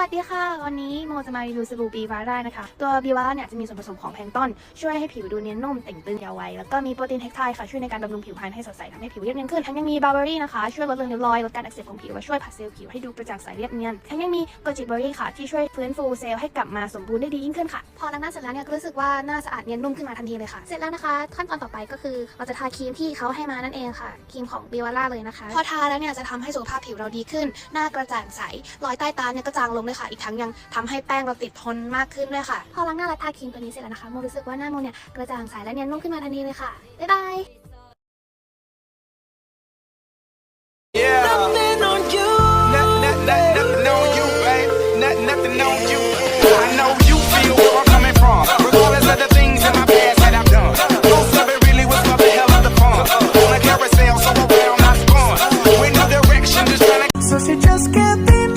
วัสดีค่ะ วันนี้โมจะมารีวิวสบู่บีวาร่านะคะ ตัวบีวาร่าเนี่ยจะมีส่วนผสมของแพลงต้นช่วยให้ผิวดูเนียนนุ่มเต่งตึงยาว์วัยแล้วก็มีโปรตีนเทคไทค่ะ ช่วยในการบำรุงผิวพรรณให้สดใสทำให้ผิวเรียบเนียนขึ้น ทั้งยังมีบาร์เบอรี่นะคะ ช่วยลดเลือนริ้วรอยลดการอักเสบของผิวและช่วยผัดเซลล์ผิวให้ดูกระจ่างใสเรียบเนียน ทั้งยังมีโกจิเบอรี่ค่ะที่ช่วยฟื้นฟูเซลล์ให้กลับมาสมบูรณ์ได้ดียิ่งขึ้นค่ะ พอล้างหน้าเสร็จแล้วเนี่ยก็รู้สึกว่าหน้าสะอาดเนียนนุ่มขึ้นมาทันทีเลยค่ะ เสร็จแล้วนะคะขั้นตอนต่อไปก็คือเราจะทาครีมที่เขาให้มานั่นเองค่ะครีมของบีวาร่าเลยนะคะพอทาแล้วเนี่ยจะทำให้สุขภาพผิวเราดีขึ้น หน้ากระจ่างใสรอยใต้ตาเนี่ยก็จางลงด้วยค่ะ อีกทั้งยังทำให้แป้งเราติดทนมากขึ้นด้วยค่ะ พอล้างหน้าและทาครีมตัวนี้เสร็จแล้วนะคะโมรู้สึกว่าหน้าโมเนี่ยกระจ่างใสและเนียนนุ่มขึ้นมาทันทีเลยค่ะ บ๊ายบาย nothing on you. I know you feel where I'm coming from. Regardless of the things in my past that I've done. Most of it really was for the hell of the fun. On a carousel, so around I spun. With no direction, just trying to. So she just can't be.